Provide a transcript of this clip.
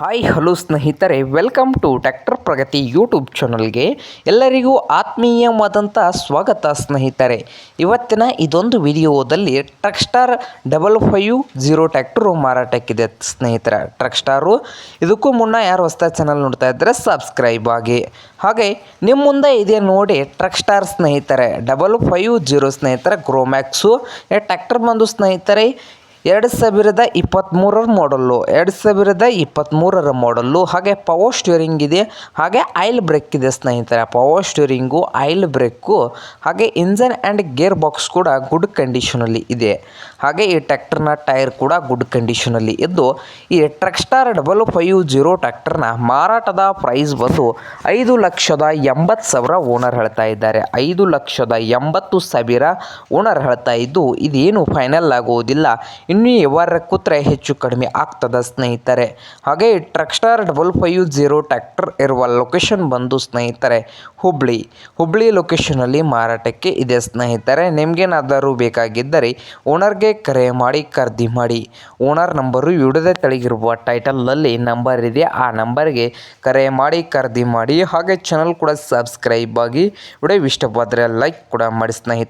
Hi hello ಸ್ನೇಹಿತರೆ welcome to tractor Pragati YouTube ಚಾನಲ್ಗೆ ಎಲ್ಲರಿಗೂ ಆತ್ಮೀಯವಾದಂಥ ಸ್ವಾಗತ ಸ್ನೇಹಿತರೆ. ಇವತ್ತಿನ ಇದೊಂದು ವಿಡಿಯೋದಲ್ಲಿ Trakstar double five zero tractor ಮಾರಾಟಕ್ಕಿದೆ ಸ್ನೇಹಿತರೆ. ಟ್ರಕ್ ಸ್ಟಾರು ಇದಕ್ಕೂ ಮುನ್ನ ಯಾರು ಹೊಸ ಚಾನಲ್ ನೋಡ್ತಾ ಇದ್ದರೆ ಸಬ್ಸ್ಕ್ರೈಬ್ ಆಗಿ. ಹಾಗೆ ನಿಮ್ಮ ಮುಂದೆ ಇದೆ ನೋಡಿ ಟ್ರಕ್ ಸ್ಟಾರ್ ಸ್ನೇಹಿತರೆ ಡಬಲ್ ಫೈವ್ ಜೀರೋ ಸ್ನೇಹಿತರೆ ಗ್ರೋಮ್ಯಾಕ್ಸು ಟ್ಯಾಕ್ಟರ್ ಬಂದು ಸ್ನೇಹಿತರೆ ಎರಡು ಸಾವಿರದ ಇಪ್ಪತ್ತ್ಮೂರರ ಮಾಡಲ್ಲು ಎರಡು ಸಾವಿರದ ಇಪ್ಪತ್ತ್ಮೂರರ ಮಾಡಲ್ಲು ಹಾಗೆ ಪವರ್ ಸ್ಟೀರಿಂಗ್ ಇದೆ, ಹಾಗೆ ಆಯಿಲ್ ಬ್ರೇಕ್ ಇದೆ ಸ್ನೇಹಿತರೆ. ಪವರ್ ಸ್ಟೀರಿಂಗು ಆಯಿಲ್ ಬ್ರೇಕು ಹಾಗೆ ಇಂಜನ್ ಆ್ಯಂಡ್ ಗೇರ್ ಬಾಕ್ಸ್ ಕೂಡ ಗುಡ್ ಕಂಡೀಷನಲ್ಲಿ ಇದೆ. ಹಾಗೆ ಈ ಟ್ರ್ಯಾಕ್ಟರ್ನ ಟೈರ್ ಕೂಡ ಗುಡ್ ಕಂಡೀಷನಲ್ಲಿ ಇದ್ದು, ಈ truck star double five zero ಟ್ರ್ಯಾಕ್ಟರ್ನ ಮಾರಾಟದ ಪ್ರೈಸ್ ಬಂದು ಐದು ಲಕ್ಷದ ಎಂಬತ್ತು ಸಾವಿರ ಓನರ್ ಹೇಳ್ತಾ ಇದ್ದಾರೆ. ಐದು ಲಕ್ಷದ ಎಂಬತ್ತು ಸಾವಿರ ಓನರ್ ಹೇಳ್ತಾ ಇದ್ದು, ಇದೇನು ಫೈನಲ್ ಆಗುವುದಿಲ್ಲ ಇನ್ನೂ ಇವರ ಕೂತ್ರೆ ಹೆಚ್ಚು ಕಡಿಮೆ ಆಗ್ತದ ಸ್ನೇಹಿತರೆ. ಹಾಗೆ Trakstar double five zero tractor ಇರುವ ಲೊಕೇಶನ್ ಬಂದು ಸ್ನೇಹಿತರೆ, ಹುಬ್ಳಿ. ಹುಬ್ಳಿ ಲೊಕೇಶನಲ್ಲಿ ಮಾರಾಟಕ್ಕೆ ಇದೆ ಸ್ನೇಹಿತರೆ. ನಿಮಗೇನಾದರೂ ಬೇಕಾಗಿದ್ದರೆ ಓನರ್ಗೆ ಕರೆ ಮಾಡಿ, ಖರೀದಿ ಮಾಡಿ. ಓನರ್ ನಂಬರು ವಿಡಿಯೋದ ತಳಗಿರುವ ಟೈಟಲ್ನಲ್ಲಿ ನಂಬರ್ ಇದೆ. ಆ ನಂಬರ್ಗೆ ಕರೆ ಮಾಡಿ, ಖರೀದಿ ಮಾಡಿ. ಹಾಗೆ ಚಾನಲ್ ಕೂಡ ಸಬ್ಸ್ಕ್ರೈಬ್ ಆಗಿ, ವಿಡಿಯೋ ಇಷ್ಟವಾದರೆ ಲೈಕ್ ಕೂಡ ಮಾಡಿ ಸ್ನೇಹಿತರೆ.